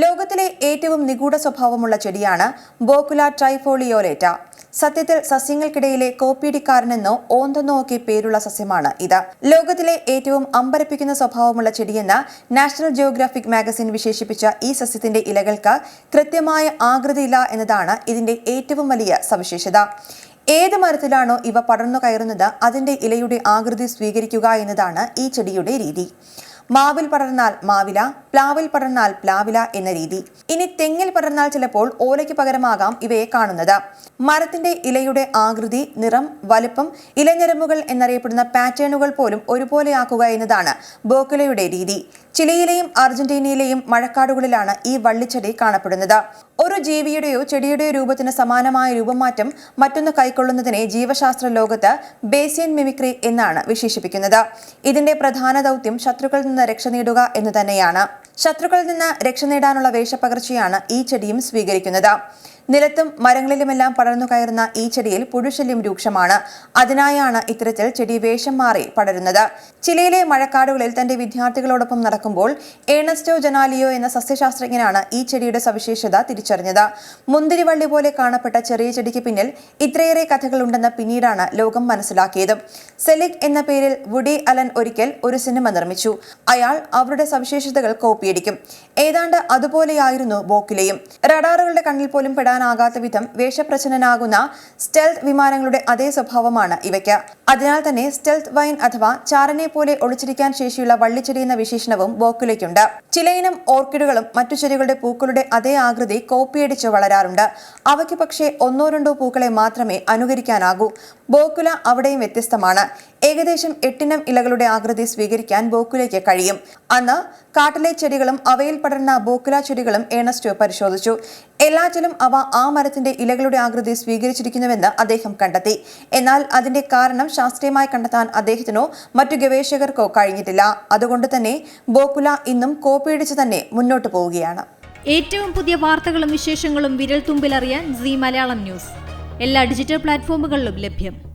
ലോകത്തിലെ ഏറ്റവും നിഗൂഢ സ്വഭാവമുള്ള ചെടിയാണ് ബോക്കുല ട്രൈഫോളിയോലേറ്റ. സത്യത്തിൽ സസ്യങ്ങൾക്കിടയിലെ കോപ്പിയടിക്കാരനെന്നോ ഓന്തെന്നോ ഒക്കെ പേരുള്ള സസ്യമാണ് ഇത്. ലോകത്തിലെ ഏറ്റവും അമ്പരപ്പിക്കുന്ന സ്വഭാവമുള്ള ചെടിയെന്ന് നാഷണൽ ജിയോഗ്രാഫിക് മാഗസിൻ വിശേഷിപ്പിച്ച ഈ സസ്യത്തിന്റെ ഇലകൾക്ക് കൃത്യമായ ആകൃതിയില്ല എന്നതാണ് ഇതിന്റെ ഏറ്റവും വലിയ സവിശേഷത. ഏത് മരത്തിലാണോ ഇവ പടർന്നു കയറുന്നത് അതിന്റെ ഇലയുടെ ആകൃതി സ്വീകരിക്കുക എന്നതാണ് ഈ ചെടിയുടെ രീതി. മാവിൽ പടർന്നാൽ മാവില പ്ലാവിൽ പടർന്നാൽ പ്ലാവില എന്ന രീതി. ഇനി തെങ്ങിൽ പടർന്നാൽ ചിലപ്പോൾ ഓലയ്ക്ക് പകരമാകാം ഇവയെ കാണുന്നത്. മരത്തിന്റെ ഇലയുടെ ആകൃതി നിറം വലുപ്പം ഇലഞ്ഞരമ്പുകൾ എന്നറിയപ്പെടുന്ന പാറ്റേണുകൾ പോലും ഒരുപോലെയാക്കുക എന്നതാണ് ബോക്കുലയുടെ രീതി. ചിലിയിലെയും അർജന്റീനയിലെയും മഴക്കാടുകളിലാണ് ഈ വള്ളിച്ചെടി കാണപ്പെടുന്നത്. ഒരു ജീവിയുടെയോ ചെടിയുടെയോ രൂപത്തിന് സമാനമായ രൂപമാറ്റം മറ്റൊന്ന് കൈക്കൊള്ളുന്നതിനെ ജീവശാസ്ത്ര ലോകത്ത് ബേസിയൻ മിമിക്രി എന്നാണ് വിശേഷിപ്പിക്കുന്നത്. ഇതിന്റെ പ്രധാന ദൗത്യം ശത്രുക്കളിൽ നിന്ന് രക്ഷ നേടുക എന്ന് തന്നെയാണ്. ശത്രുക്കളിൽ നിന്ന് രക്ഷ നേടാനുള്ള വേഷപ്പകർച്ചയാണ് ഈ ചെടിയും സ്വീകരിക്കുന്നത്. നിലത്തും മരങ്ങളിലുമെല്ലാം പടർന്നു കയറുന്ന ഈ ചെടിയിൽ പുഴുശല്യം രൂക്ഷമാണ്. അതിനായാണ് ഇത്തരത്തിൽ ചെടി വേഷം മാറി പടരുന്നത്. ചിലയിലെ മഴക്കാടുകളിൽ തന്റെ വിദ്യാർത്ഥികളോടൊപ്പം നടക്കുമ്പോൾ ഏണസ്റ്റോ ജനാലിയോ എന്ന സസ്യശാസ്ത്രജ്ഞനാണ് ഈ ചെടിയുടെ സവിശേഷത തിരിച്ചറിഞ്ഞത്. മുന്തിരിവള്ളി പോലെ കാണപ്പെട്ട ചെറിയ ചെടിക്ക് പിന്നിൽ ഇത്രയേറെ കഥകളുണ്ടെന്ന് പിന്നീടാണ് ലോകം മനസ്സിലാക്കിയത്. സെലിക് എന്ന പേരിൽ വുഡി അലൻ ഒരിക്കൽ ഒരു സിനിമ നിർമ്മിച്ചു. അയാൾ അവരുടെ സവിശേഷതകൾ കോപ്പിയടിക്കും. ഏതാണ്ട് അതുപോലെയായിരുന്നു ബോക്കിലെയും റഡാറുകളുടെ കണ്ണിൽ പോലും പെടാനാകാത്ത വിധം വേഷപ്രചനനാകുന്ന സ്റ്റെൽത്ത് വിമാനങ്ങളുടെ അതേ സ്വഭാവമാണ് ഇവയ്ക്ക്. അതിനാൽ തന്നെ സ്റ്റെൽത്ത് വൈൻ അഥവാ ചാരനെ പോലെ ഒളിച്ചിരിക്കാൻ ശേഷിയുള്ള വള്ളിച്ചെടി എന്ന വിശേഷണവും ബോക്കുലയ്ക്കുണ്ട് ചിലയിനം ഓർക്കിഡുകളും മറ്റു ചെടികളുടെ പൂക്കളുടെ അതേ ആകൃതി കോപ്പിയടിച്ച് വളരാറുണ്ട്. അവയ്ക്ക് പക്ഷേ ഒന്നോ രണ്ടോ പൂക്കളെ മാത്രമേ അനുകരിക്കാനാകൂ. ബോക്കുല അവിടെയും വ്യത്യസ്തമാണ്. ഏകദേശം എട്ടിനം ഇലകളുടെ ആകൃതി സ്വീകരിക്കാൻ ബോക്കുലയ്ക്ക് കഴിയും. അന്ന് കാട്ടിലെ ചെടികളും അവയിൽ പടർന്ന ബോക്കുല ചെടികളും ഏണസ്റ്റോ പരിശോധിച്ചു. എല്ലാറ്റിലും അവ ആ മരത്തിന്റെ ഇലകളുടെ ആകൃതി സ്വീകരിച്ചിരിക്കുന്നുവെന്ന് അദ്ദേഹം കണ്ടെത്തി. എന്നാൽ അതിന്റെ കാരണം ശാസ്ത്രീയമായി കണ്ടെത്താൻ അദ്ദേഹത്തിനോ മറ്റു ഗവേഷകർക്കോ കഴിഞ്ഞിട്ടില്ല. അതുകൊണ്ട് തന്നെ ബോക്കുല ഇന്നും കോപ്പിയടിച്ച് തന്നെ മുന്നോട്ട് പോവുകയാണ്. ഏറ്റവും പുതിയ വാർത്തകളും വിശേഷങ്ങളും വിരൽ തുമ്പിലറിയാൻ സി മലയാളം ന്യൂസ്. എല്ലാ ഡിജിറ്റൽ പ്ലാറ്റ്ഫോമുകളിലും ലഭ്യം.